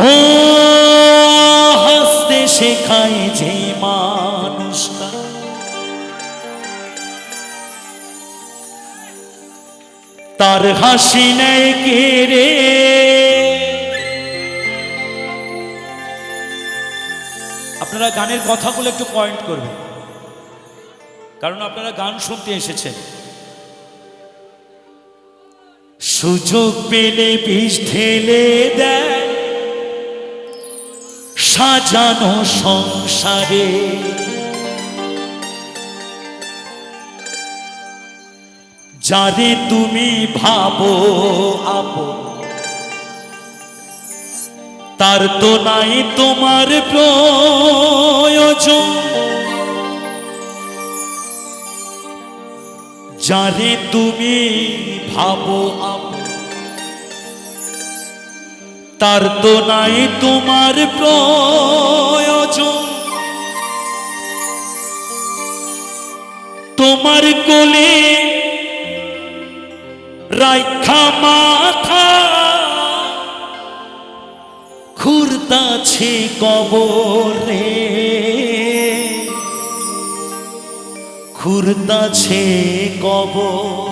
ও হাসতে শেখায় যে মানুষটা। তার হাসি নেই কেড়ে আপনারা গানের কথাগুলো একটু পয়েন্ট করবেন। কারণ আপনারা গান শুনতে এসেছেন। সুযোগ পেলে বিষ ঢেলে দেয়। সাজানো সংসারে? যারে তুমি ভাবো আপন তার তো নাই তোমার প্রয়োজন। যারে তুমি ভাবো তার তো নাই তোমার প্রয়োজন। তোমার কোলে রাইখা মাথা খুরদাছে কবরে। খুরদাছে কবর।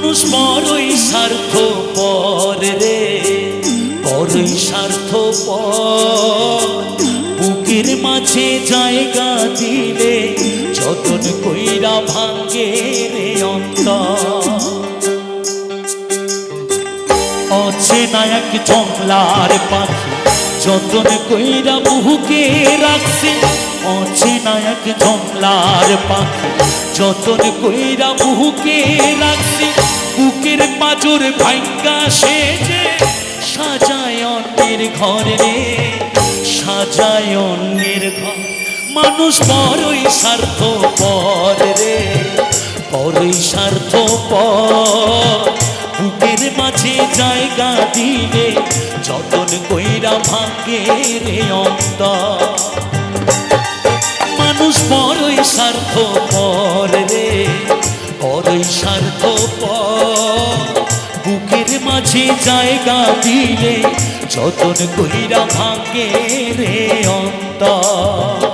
মানুষ বড়ই স্বার্থ পরে রে। বড়ই স্বার্থ বুকের মাঝে জায়গা দিলে যতন কইরা ভাঙ্গে রে অন্তর। অচেনা এক জংলার পাখি যতন কইরা বহুকে রাখছে। অচেনা এক জংলার পাখি যতন কইরা বহুকে রাখছে, বুকের পাজর ভাঙ্গা সেজে, সাজায় অন্যের ঘরে রে, সাজায় অন্যের ঘর। মানুষ বড়ই স্বার্থ পর রে বড়ই স্বার্থ পর বুকের মাঝে জায়গা দিলে যতন কইরা ভাঙ্গে রে অন্ত মানুষ বড়ই স্বার্থ মাঝে জায়গা দিলে যতন কইরা ভাঙ্গে রে অন্তর।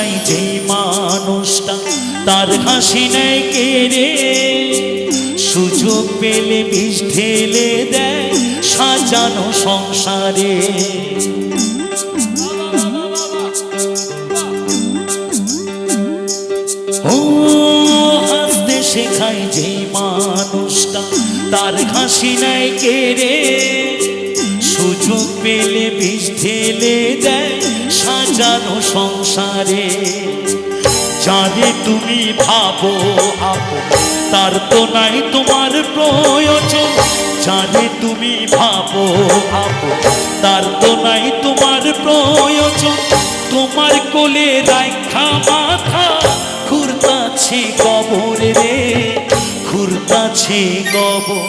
শেখাই যে মানুষটা, তার হাসি নেয় কেড়ে সুযোগ পেলে বিষ ঢেলে দেয় সাজানো সংসারে। শেখাই যে মানুষটা, তার হাসি নেয় কেড়ে সুযোগ পেলে বিষ ঢেলে দেয় সাজানো সংসারে। যারে তুমি ভাবো আপো, তার তো নাই তোমার প্রয়োজন। যারে তুমি ভাবো আপো, তার তো নাই তোমার প্রয়োজন। তোমার কোলে রাখা মাথা খুরতাছে কবরে রে, খুরতাছে কবর।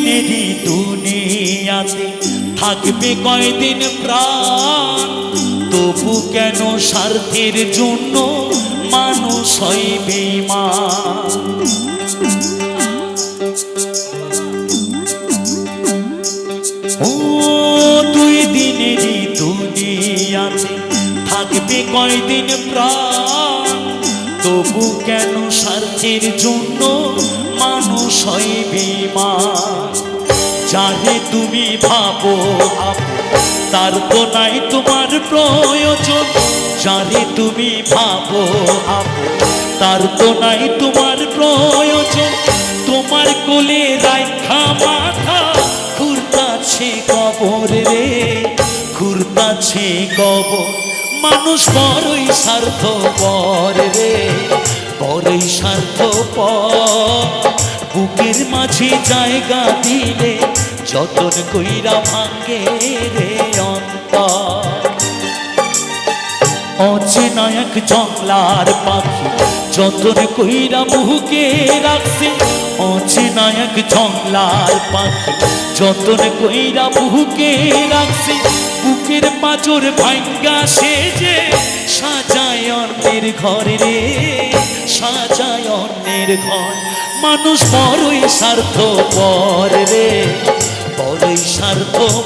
দিনেরই দুনিয়াতে থাকবে কয়দিন প্রাণ? তবু কেন স্বার্থের জন্য মানুষ হয় বেমান ও, দুই দিনেরই দুনিয়াতে থাকবে কয়দিন প্রাণ? তবু কেন স্বার্থের জন্য মানুষ হয় বেমান যারে তুমি ভাবো তার তো নাই তোমার প্রয়োজন যারে তুমি ভাবো তার তো নাই তোমার প্রয়োজন, তোমার কোলে রাখা মাথা। ঘুরতাছে কবর রে, ঘুরতাছে কবর। মানুষ বড়ই স্বার্থ পর রে বড়ই স্বার্থ পর বুকের মাঝে জায়গা দিলে যতন কইরা ভাঙ্গে রে অন্তর। অচেনায়ক জংলার পাখি, যতন কইরা মুহুকে রাখছে। অচেনায়ক জংলার পাখি, যতন কইরা মুহুকে রাখছে। বুকের পাজর ভাঙ্গা সেজে সাজায় অন্যের ঘরে রে, সাজায় অন্যের ঘর। মানুষ বড়ই স্বার্থ পর